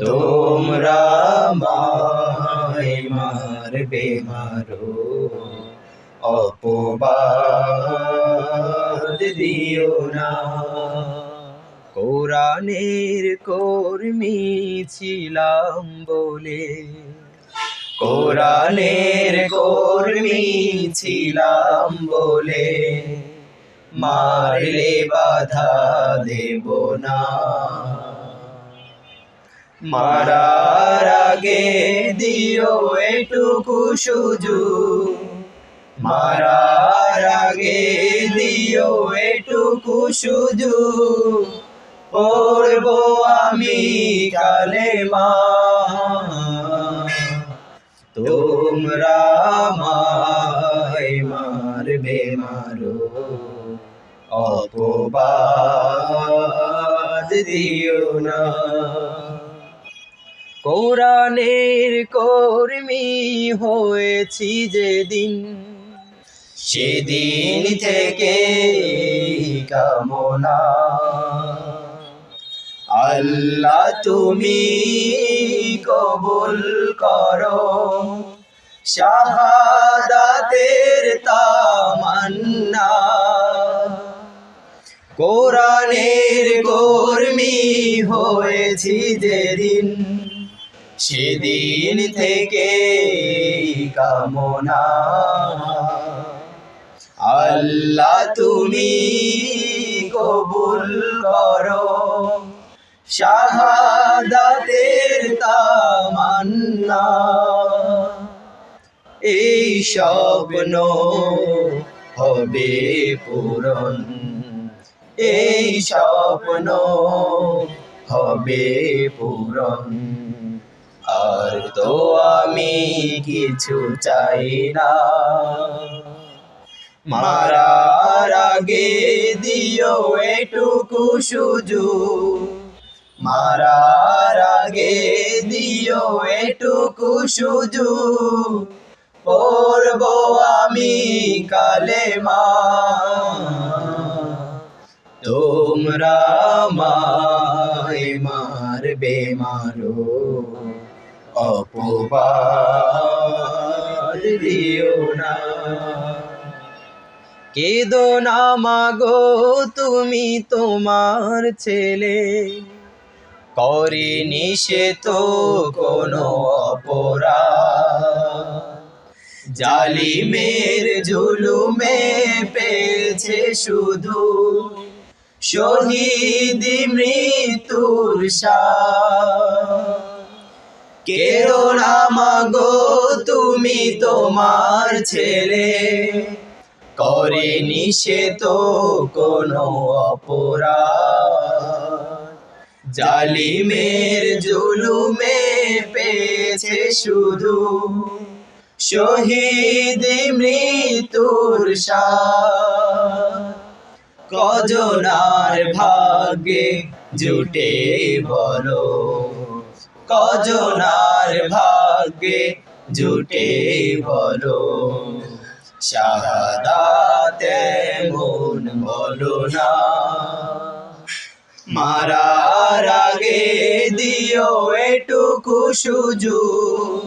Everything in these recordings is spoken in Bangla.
তোমরা মারো। অপবাদ দিও না। কোরআনের কর্মী ছিলাম বলে। কোরআনের কর্মী ছিলাম বলে। মারলে বাধা দেব না। মারার আগে দিও এটুকু সুযোগ। মারার আগে দিও এটুকু সুযোগ। পড়ব আমি কালে মা। তোমরা মায় মারবে মারো। অপবাদ দিও না। কোরআনের কর্মী হয়েছি যেদিন। সেদিন থেকে কামনা। আল্লাহ তুমি কবুল করো। শাহাদাতের তামান্না। কোরআনের কর্মী হয়েছি যেদিন। সেদিন থেকে কামনা। আল্লাহ তুমি কবুল করো। শাহাদাতের তামান্না। এই স্বপ্ন হবে পূরণ। এই স্বপ্ন হবে পূরণ। আর তো আমি কিছু চাই না। মারার আগে দিও এটুকু সুযোগ। মারার আগে দিও এটুকু সুযোগ। পড়ব আমি কালে মা তোমরা মায় মারো। অপবাদ না। কেদো না মাগো তুমি তোমার ছেলে। করিনি সে তো কোনো অপরাধ। জালিমের জুলুমে পেয়েছে শুধু শহীদ মৃত্যুর কেরো মাগো তুমি তোমার ছেলে। করেনি সে তো কোনো অপরাধ। জালিমের জুলুমে পেয়েছে শুধু শহীদ মৃত্যুর কজনার ভাগ্যে জুটে বলো। কজনার ভাগ্যে জুটে বলো। শাহাদাতে মন বলো না। মারার আগে দিও এটুকু সুযোগ।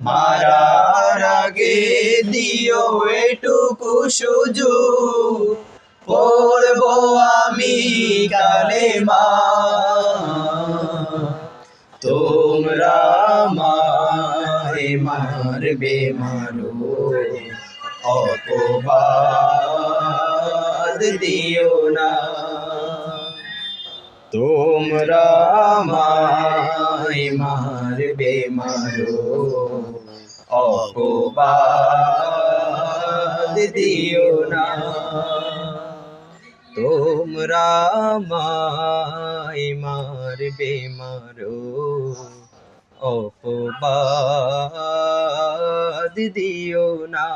মারার আগে দিও এটুকু সুযোগ। পড়ব আমি কালে মা তোমরা মায় মারবে মারো অপবাদ দিও না। তোমরা মায় মারবে মারো অপবাদ দিও না। তোমরা মায় মারবে মারো অপবাদ দিও না।